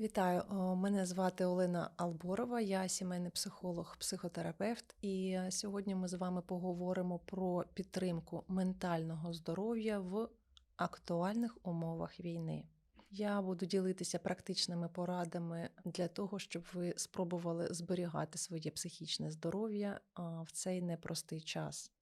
Вітаю, мене звати Олена Алборова, я сімейний психолог, психотерапевт, і е, сьогодні ми з вами поговоримо про підтримку ментального здоров'я в актуальних умовах війни. Я буду ділитися практичними порадами для того, щоб ви спробували зберігати своє психічне здоров'я в цей непростий час.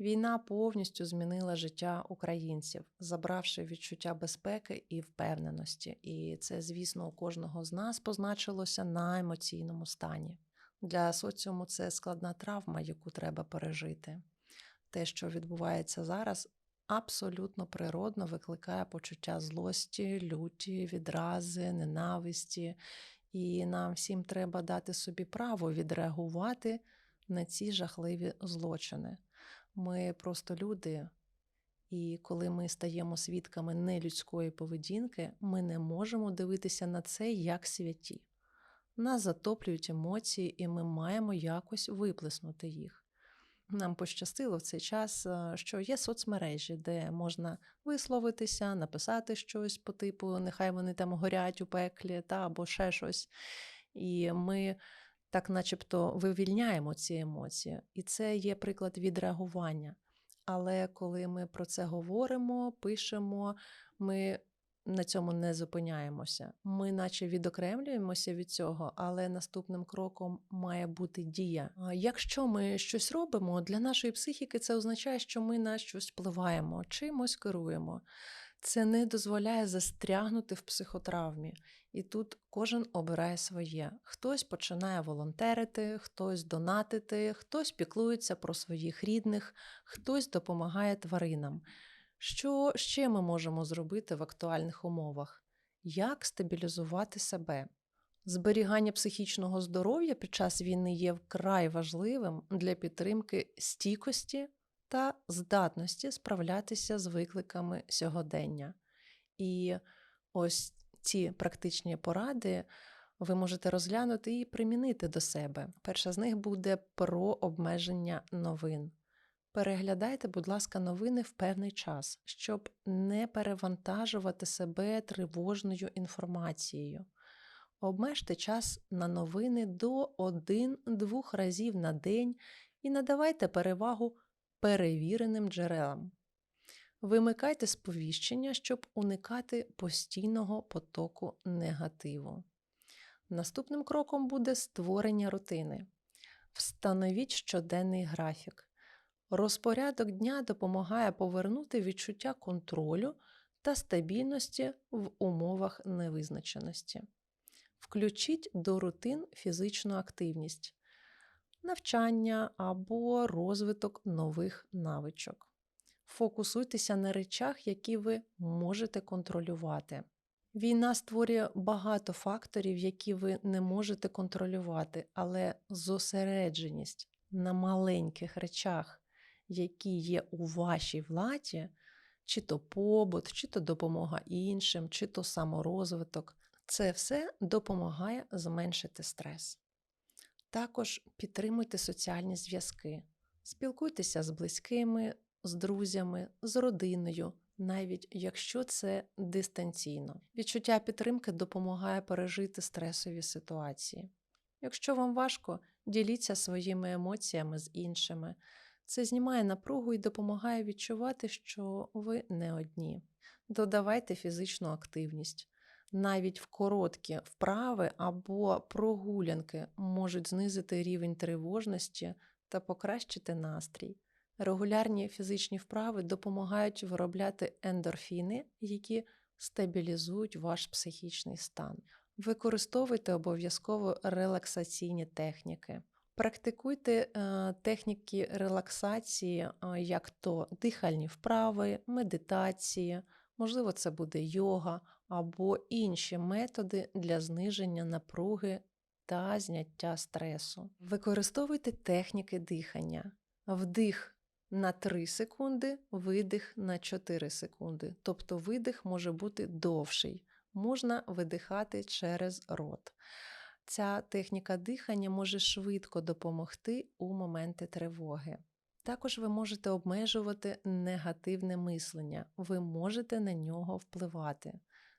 Війна повністю змінила життя українців, забравши відчуття безпеки і впевненості. І це, звісно, у кожного з нас позначилося на емоційному стані. Для соціуму це складна травма, яку треба пережити. Те, що відбувається зараз, абсолютно природно викликає почуття злості, люті, відрази, ненависті. І нам всім треба дати собі право відреагувати на ці жахливі злочини. Ми просто люди, і коли ми стаємо свідками нелюдської поведінки, ми не можемо дивитися на це як святі. Нас затоплюють емоції, і ми маємо якось виплеснути їх. Нам пощастило в цей час, е, що є соцмережі, де можна висловитися, написати щось по типу, нехай вони там горять у пеклі та або ще щось. І ми так начебто вивільняємо ці емоції. І це є приклад відреагування. Але коли ми про це говоримо, пишемо, ми на цьому не зупиняємося. Ми, наче відокремлюємося від цього, але наступним кроком має бути дія. Якщо ми щось робимо, для нашої психіки це означає, що ми на щось впливаємо, чимось керуємо. Це не дозволяє застрягнути в психотравмі. І тут кожен обирає своє. Хтось починає волонтерити, хтось донатити, хтось піклується про своїх рідних, хтось допомагає тваринам. Що ще ми можемо зробити в актуальних умовах? Як стабілізувати себе? Зберігання психічного здоров'я під час війни є вкрай важливим для підтримки стійкості та здатності справлятися з викликами сьогодення. І ось ці практичні поради ви можете розглянути і примінити до себе. Перша з них буде про обмеження новин. Переглядайте, будь ласка, новини в певний час, щоб не перевантажувати себе тривожною інформацією. Обмежте час на новини до 1-2 разів на день і надавайте перевагу перевіреним джерелам. Вимикайте сповіщення, щоб уникати постійного потоку негативу. Наступним кроком буде створення рутини. Встановіть щоденний графік. Розпорядок дня допомагає повернути відчуття контролю та стабільності в умовах невизначеності. Включіть до рутин фізичну активність, навчання або розвиток нових навичок. Фокусуйтеся на речах, які ви можете контролювати. Війна створює багато факторів, які ви не можете контролювати, але зосередженість на маленьких речах, які є у вашій владі, чи то побут, чи то допомога іншим, чи то саморозвиток, це все допомагає зменшити стрес. Також підтримуйте соціальні зв'язки, спілкуйтеся з близькими, з друзями, з родиною, навіть якщо це дистанційно. Відчуття підтримки допомагає пережити стресові ситуації. Якщо вам важко, діліться своїми емоціями з іншими. Це знімає напругу і допомагає відчувати, що ви не одні. Додавайте фізичну активність. Навіть в короткі вправи або прогулянки можуть знизити рівень тривожності та покращити настрій. Регулярні фізичні вправи допомагають виробляти ендорфіни, які стабілізують ваш психічний стан. Використовуйте обов'язково релаксаційні техніки. Практикуйте е, техніки релаксації, е, як то дихальні вправи, медитації, можливо, це буде йога або інші методи для зниження напруги та зняття стресу. Використовуйте техніки дихання. Вдих на 3 секунди, видих на 4 секунди. Тобто видих може бути довший, можна видихати через рот. Ця техніка дихання може швидко допомогти у моменти тривоги. Також ви можете обмежувати негативне мислення, ви можете на нього впливати.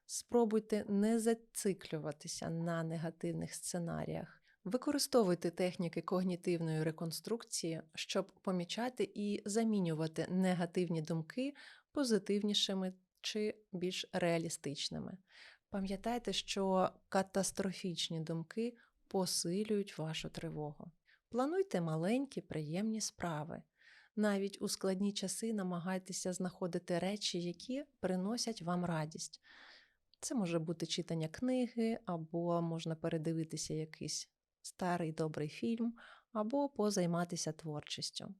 Спробуйте не зациклюватися на негативних сценаріях. Використовуйте техніки когнітивної реконструкції, щоб помічати і замінювати негативні думки позитивнішими чи більш реалістичними. Пам'ятайте, що катастрофічні думки посилюють вашу тривогу. Плануйте маленькі, приємні справи. Навіть у складні часи намагайтеся знаходити речі, які приносять вам радість. Це може бути читання книги, або можна передивитися якийсь старий добрий фільм, або позайматися творчістю.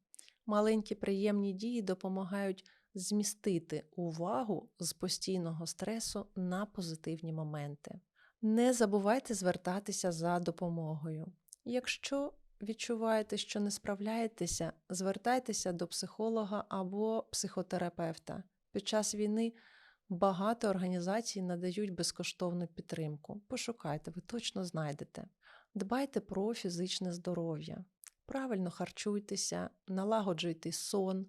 Маленькі приємні дії допомагають змістити увагу з постійного стресу на позитивні моменти. Не забувайте звертатися за допомогою. Якщо відчуваєте, що не справляєтеся, звертайтеся до психолога або психотерапевта. Під час війни багато організацій надають безкоштовну підтримку. Пошукайте, ви точно знайдете. Дбайте про фізичне здоров'я, правильно харчуйтеся, налагоджуйте сон,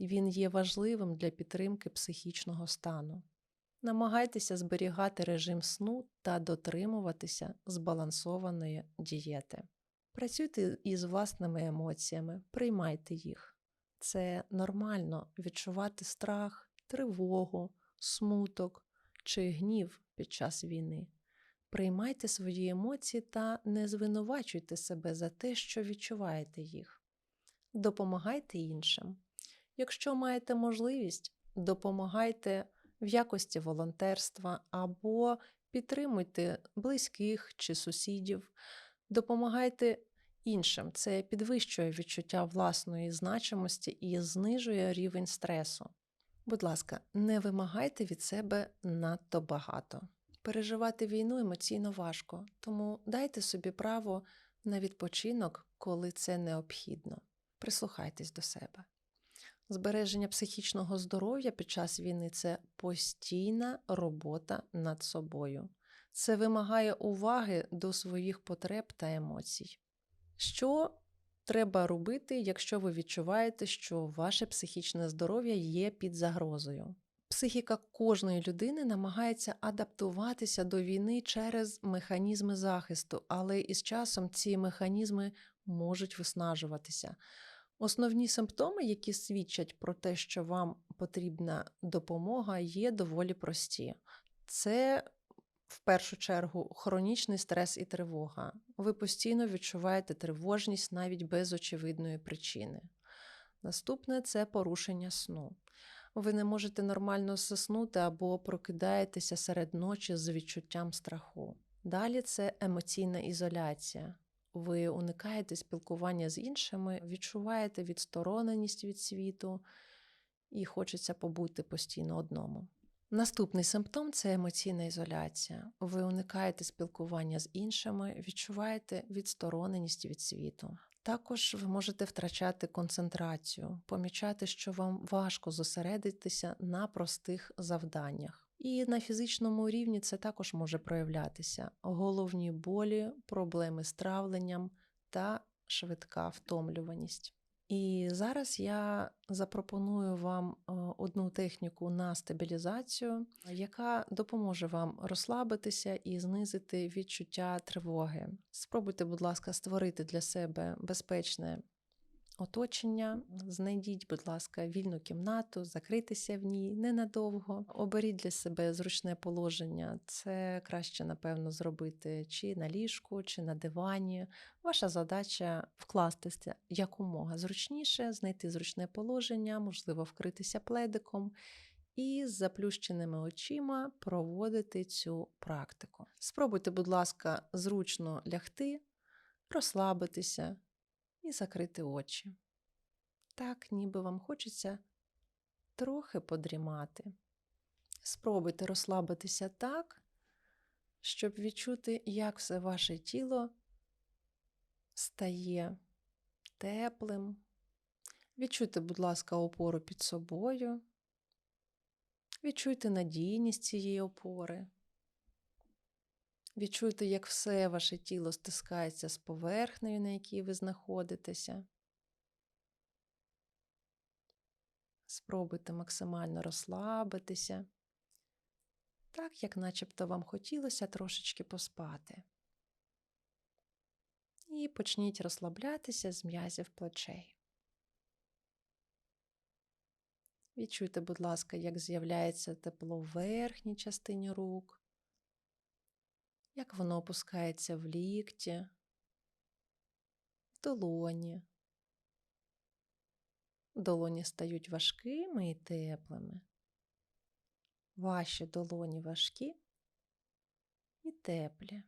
він є важливим для підтримки психічного стану. Намагайтеся зберігати режим сну та дотримуватися збалансованої дієти. Працюйте із власними емоціями, приймайте їх. Це нормально відчувати страх, тривогу, смуток чи гнів під час війни. Приймайте свої емоції та не звинувачуйте себе за те, що відчуваєте їх. Допомагайте іншим. Якщо маєте можливість, допомагайте в якості волонтерства або підтримуйте близьких чи сусідів, допомагайте іншим. Це підвищує відчуття власної значимості і знижує рівень стресу. Будь ласка, не вимагайте від себе надто багато. Переживати війну емоційно важко, тому дайте собі право на відпочинок, коли це необхідно. Прислухайтесь до себе. Збереження психічного здоров'я під час війни це постійна робота над собою. Це вимагає уваги до своїх потреб та емоцій. Що треба робити, якщо ви відчуваєте, що ваше психічне здоров'я є під загрозою? Психіка кожної людини намагається адаптуватися до війни через механізми захисту, але із часом ці механізми можуть виснажуватися. Основні симптоми, які свідчать про те, що вам потрібна допомога, є доволі прості. Це в першу чергу хронічний стрес і тривога. Ви постійно відчуваєте тривожність навіть без очевидної причини. Наступне це порушення сну. Ви не можете нормально заснути або прокидаєтеся серед ночі з відчуттям страху. Далі це емоційна ізоляція. Ви уникаєте спілкування з іншими, відчуваєте відстороненість від світу і хочеться побути постійно одному. Наступний симптом це емоційна ізоляція. Ви уникаєте спілкування з іншими, відчуваєте відстороненість від світу. Також ви можете втрачати концентрацію, помічати, що вам важко зосередитися на простих завданнях. І на фізичному рівні це також може проявлятися: головні болі, проблеми з травленням та швидка втомлюваність. І зараз я запропоную вам е, одну техніку на стабілізацію, яка допоможе вам розслабитися і знизити відчуття тривоги. Спробуйте, будь ласка, створити для себе безпечне оточення. Знайдіть, будь ласка, вільну кімнату, закритися в ній ненадовго. Оберіть для себе зручне положення. Це краще, напевно, зробити чи на ліжку, чи на дивані. Ваша задача вкластися якомога зручніше, знайти зручне положення, можливо, вкритися пледиком. І з заплющеними очима проводити цю практику. Спробуйте, будь ласка, зручно лягти, розслабитися, і закрити очі. Так, ніби вам хочеться трохи подрімати. Спробуйте розслабитися так, щоб відчути, як все ваше тіло стає теплим. Відчуйте, будь ласка, опору під собою. Відчуйте надійність цієї опори. Відчуйте, як все ваше тіло стискається з поверхнею, на якій ви знаходитеся. Спробуйте максимально розслабитися так, як начебто вам хотілося трошечки поспати. І почніть розслаблятися з м'язів плечей. Відчуйте, будь ласка, як з'являється тепло в верхній частині рук, як воно опускається в лікті, в долоні. Долоні стають важкими і теплими. Ваші долоні важкі і теплі.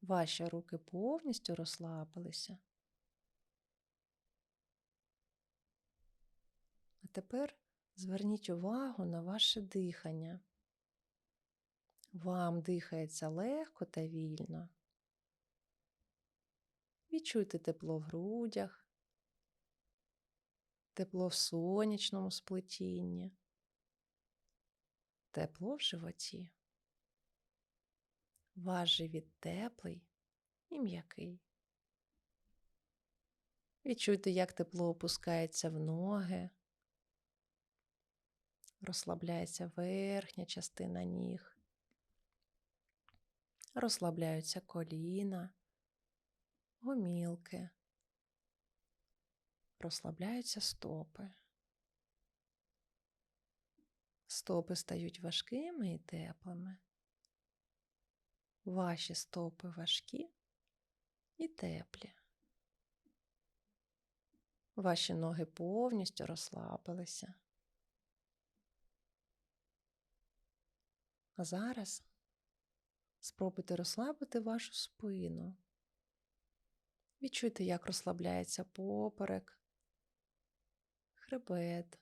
Ваші руки повністю розслабилися. А тепер зверніть увагу на ваше дихання. Вам дихається легко та вільно. Відчуйте тепло в грудях, тепло в сонячному сплетінні, тепло в животі. Ваш живіт теплий і м'який. Відчуйте, як тепло опускається в ноги, розслабляється верхня частина ніг, розслабляються коліна, гомілки, розслабляються стопи. Стопи стають важкими і теплими. Ваші стопи важкі і теплі. Ваші ноги повністю розслабилися. А зараз спробуйте розслабити вашу спину. Відчуйте, як розслабляється поперек, хребет,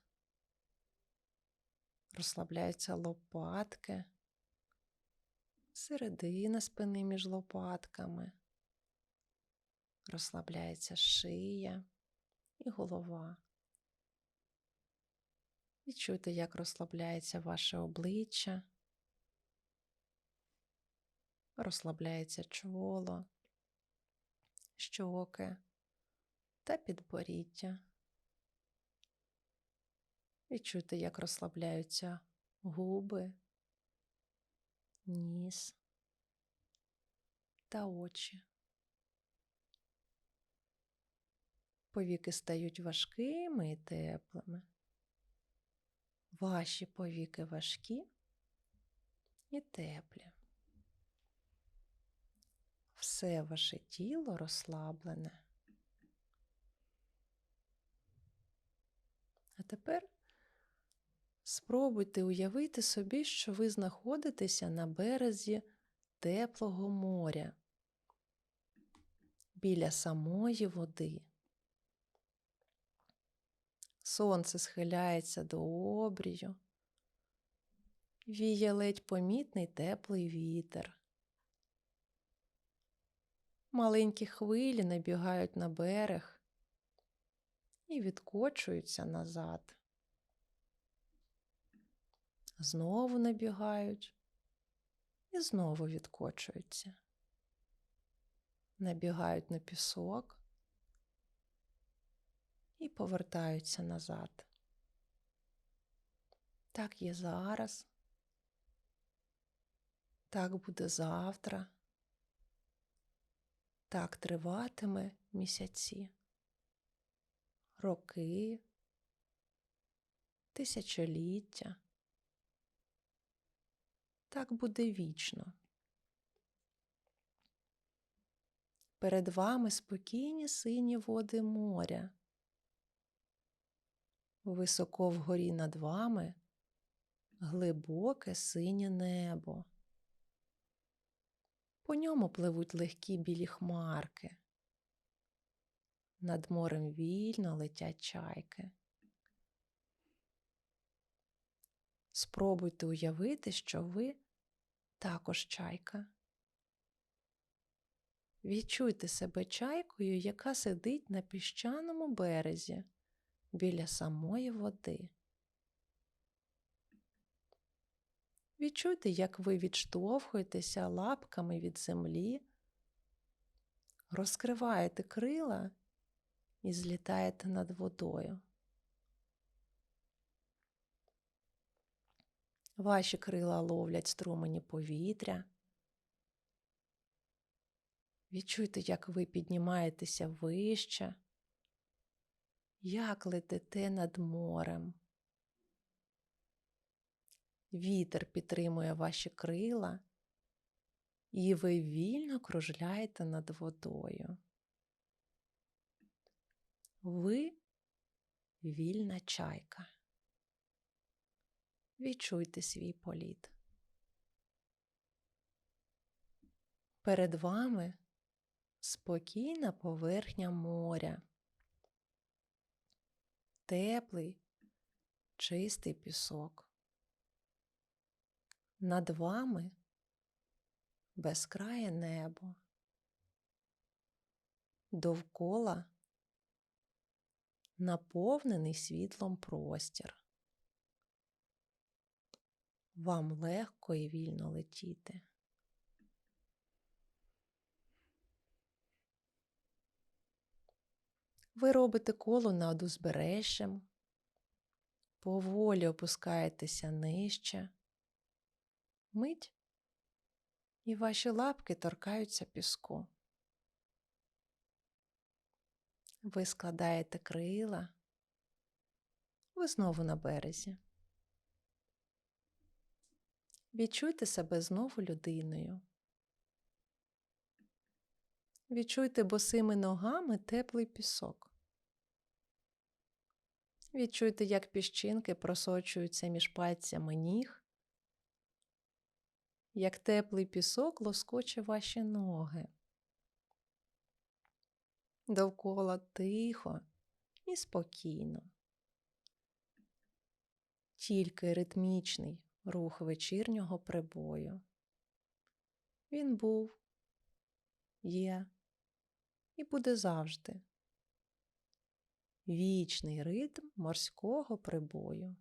розслабляються лопатки. Середина спини між лопатками, розслабляється шия і голова. Відчуйте, як розслабляється ваше обличчя, розслабляється чоло, щоки та підборіддя. Відчуйте, як розслабляються губи ніс та очі. Повіки стають важкими і теплими. Ваші повіки важкі і теплі. Все ваше тіло розслаблене. А тепер Спробуйте уявити собі, що ви знаходитеся на березі теплого моря біля самої води. Сонце схиляється до обрію, віє ледь помітний теплий вітер. Маленькі хвилі набігають на берег і відкочуються назад знову набігають і знову відкочуються. Набігають на пісок і повертаються назад. Так є зараз, так буде завтра, так триватиме місяці, роки, тисячоліття так буде вічно. Перед вами спокійні сині води моря. Високо вгорі над вами глибоке синє небо. По ньому пливуть легкі білі хмарки. Над морем вільно летять чайки. Спробуйте уявити, що ви також чайка. Відчуйте себе чайкою, яка сидить на піщаному березі біля самої води. Відчуйте, як ви відштовхуєтеся лапками від землі, розкриваєте крила і злітаєте над водою. Ваші крила ловлять струмені повітря. Відчуйте, як ви піднімаєтеся вище, як летите над морем. Вітер підтримує ваші крила, і ви вільно кружляєте над водою. Ви вільна чайка. Відчуйте свій політ. Перед вами спокійна поверхня моря, теплий, чистий пісок. Над вами безкрає небо. Довкола наповнений світлом простір. Вам легко і вільно летіти. Ви робите коло над узбережжям, поволі опускаєтеся нижче, мить, і ваші лапки торкаються піску. Ви складаєте крила, ви знову на березі. Відчуйте себе знову людиною. Відчуйте босими ногами теплий пісок. Відчуйте, як піщинки просочуються між пальцями ніг, як теплий пісок лоскоче ваші ноги. Довкола тихо і спокійно. Тільки ритмічний рух вечірнього прибою. Він був, є і буде завжди. Вічний ритм морського прибою.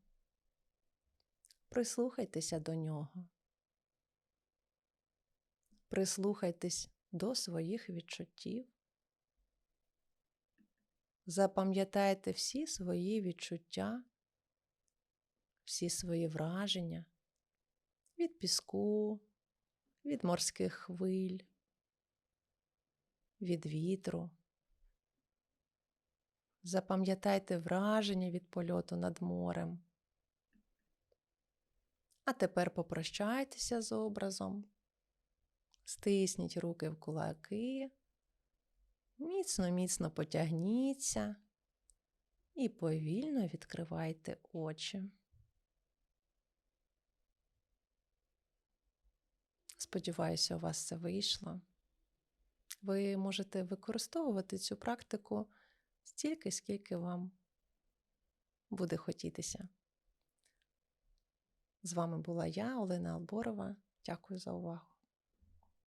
Прислухайтеся до нього. Прислухайтесь до своїх відчуттів. Запам'ятайте всі свої відчуття, всі свої враження від піску, від морських хвиль, від вітру. Запам'ятайте враження від польоту над морем. А тепер попрощайтеся з образом, стисніть руки в кулаки, міцно, міцно потягніться і повільно відкривайте очі. Сподіваюся, у вас це вийшло. Ви можете використовувати цю практику стільки, скільки вам буде хотітися. З вами була я, Олена Алборова. Дякую за увагу.